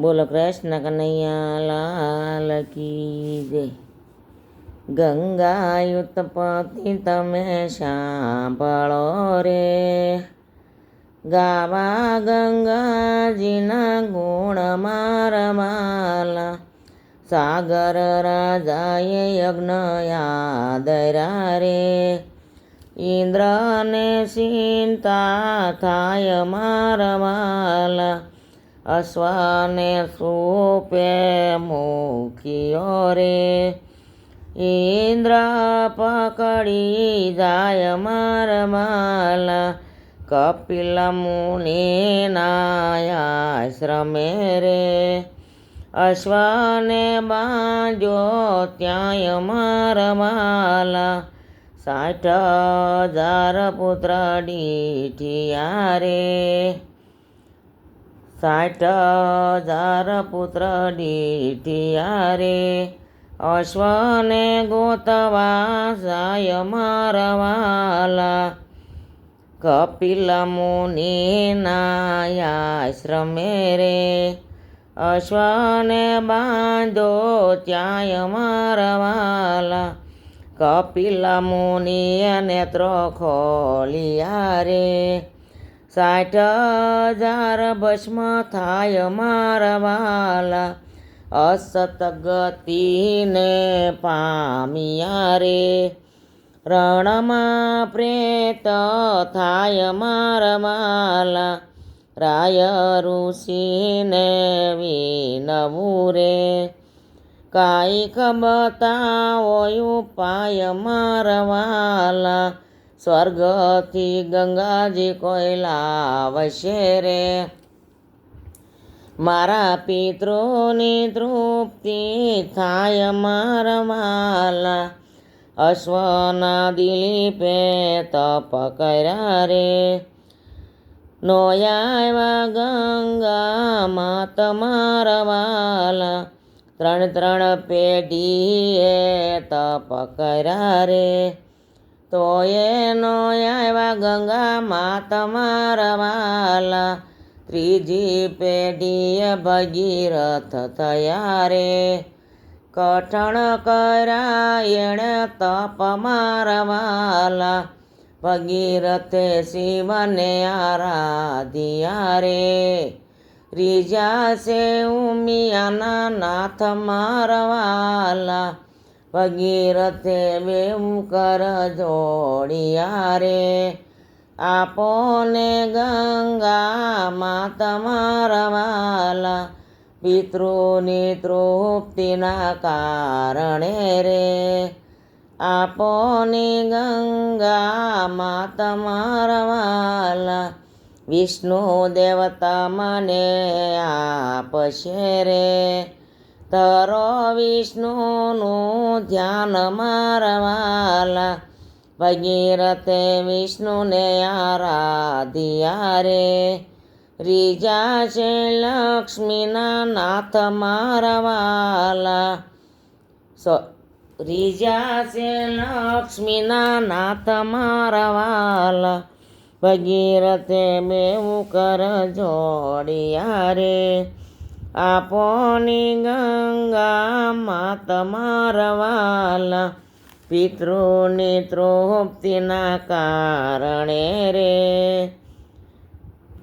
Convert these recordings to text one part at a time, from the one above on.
બોલો કૃષ્ણ કનૈયા લાલ કી જય. ગંગાયુત પતિ તમે સાંભળો રે. ગાવા ગંગાજીના ગુણ મારમાલા સાગર રાજાએ યજ્ઞ યાદરા રે. ઇન્દ્રને ચિંતા થાય મારમાલા અશ્વાને સૂપે મૂક્યો રે. ઇન્દ્ર પકડી જાય મારમાલા કપિલ મુનિ આશ્રમે રે. અશ્વને બાંજો ત્યાંય મારમાલા સાઠ હજાર પુત્ર ડીઠિયા રે. સાઠ હજાર પુત્ર દીઠિયા રે અશ્વને ગોતવા સાય મારવાલા કપિલ મુનિના આશ્રમે રે, અશ્વને બાંધો ત્યાંય મારવાલા કપિલ મુનિ નેત્રો ખોલિયા રે સાઠ હજાર ભસ્મ થાય મારવાલા અસત ગતિને પામિયા રે. રણમાં પ્રેત થાય મારમાલા રાય ઋષિને વિનવું રે. કાંઈક બતાવો ઉપાય મારવાલા સ્વર્ગથી ગંગાજી કોઈ લાવશે રે. મારા પિતૃની તૃપ્તિ થાય મારવાલા અશ્વના દિલીપે તપ કર્યા રે. નોયાવા ગંગા માત વાલા. ત્રણ ત્રણ પેઢીએ તપ કર્યા રે. તો એનો આવ્યા ગંગા માતમાં મારવાલા ત્રીજી પેઢીએ ભગીરથ થયા રે કઠણ કર્યા એણે તપ મારવાલા ભગીરથે શિવને આરાધ્યા રે રીજા છે ઉમિયાના નાથ મારવાલા ભગીરથે બેવું કર જોડિયા રે. આપોને ગંગા માત મારવાલા પિતૃની તૃપ્તિના કારણે રે. આપોની ગંગા માત મારવાલા વિષ્ણુ દેવતા મને આપશે રે. તરો વિષ્ણુનું ધ્યાન મારવાલા. ભગીરથે વિષ્ણુને આરાધ્યા રે. રીજા છે લક્ષ્મીના નાથ મારવાલા. રીજા છે લક્ષ્મીના નાથ મારવાલા. ભગીરથે બેવું કર જોડિયા રે. આપોની ગંગા માત મારવાલા પિતૃની તૃપ્તિના કારણે રે.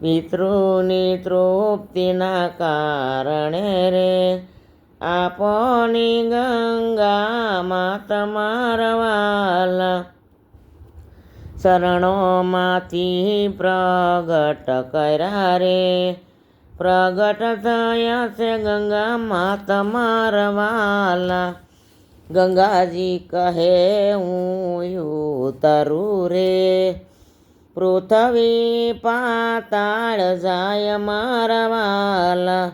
પિતૃની તૃપ્તિના કારણે રે. આપોની ગંગા માત મારવાલા શરણોમાંથી પ્રગટ કર્યા રે. પ્રગટ થયા છે ગંગા માત વાલા. ગંગાજી કહે, હું ઉતરું રે. પૃથ્વી પાતાળ જાય મારવાલા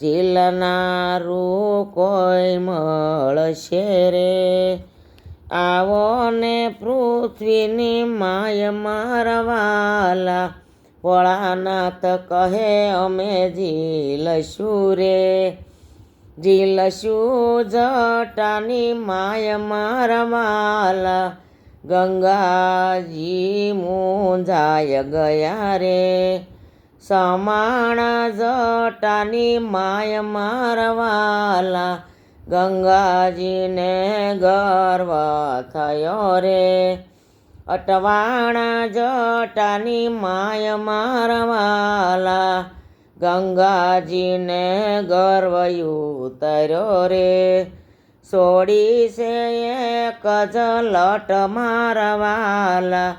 જીલનારું કોઈ મળશે પૃથ્વીની માય મારવાલા ભોળાનાથ કહે, અમે ઝીલશું રે? ઝીલશું જટાની માય મારવાલા ગંગાજી મુંજાય ગયા રે. સમાણ જટાની માય મારવાલા ગંગાજીને ગર્વ થયો રે. અટવાણા જટાની માય મારવાલા. ગંગાજીને ગર્વયું ઉતર્યો રે. સોડી છે એક જ લટ મારવાલા.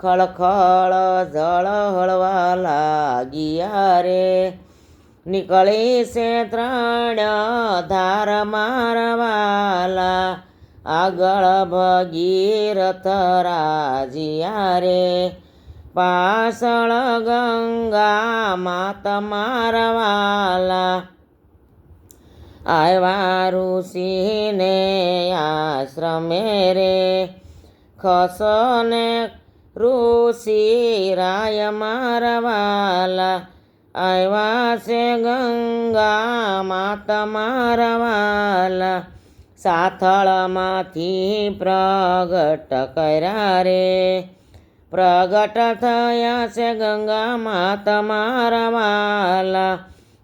ખળખળ જળ હળવા લાગ્યા રે. નીકળી છે ત્રણ ધાર મારવાલા. આગળ ભગીરથ રાજીયા રે. પાસળ ગંગા માત મારવાલા. આવ્યા ઋષિને આશ્રમે રે. ખસને ઋષિ રાય મારવાલા. આવ્યા છે ગંગા માત મારવાલા. સાથળમાંથી પ્રગટ કર્યા રે. પ્રગટ થયા છે ગંગા માત મારવાલા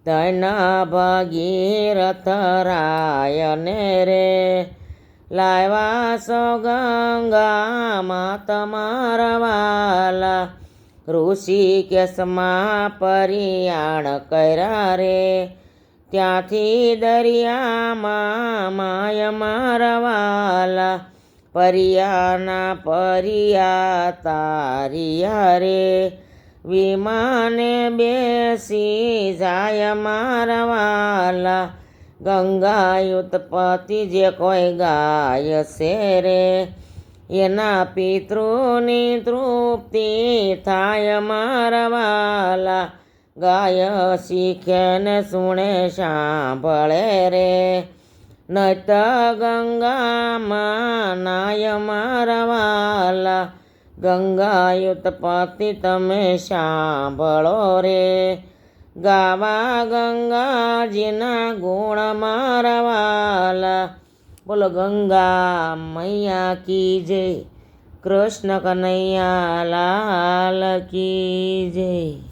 ધન ભગીરથ રાયને રે. લાવ્યા સો ગંગા માત મારવાલા ઋષિકેશમાં પરિયાણ કર્યા રે. ત્યાંથી દરિયામાં માય મારવાલા પરિયાના પરિયા તારિયા રે વિમાને બેસી જાય મારવાલા ગંગા ઉત્પત્તિ જે કોઈ ગાય છે રે એના પિતૃની તૃપ્તિ થાય મારવાલા ગાય શીખે ને સુણે સાંભળે રે. નત ગંગામાં નાય મારવાલા ગંગાયુત પતિ તમે સાંભળો રે. ગાવા ગંગાજીના ગુણ મારવાલા. બોલો, ગંગા મૈયા કી જય, કૃષ્ણ કનૈયા લાલ કી જય.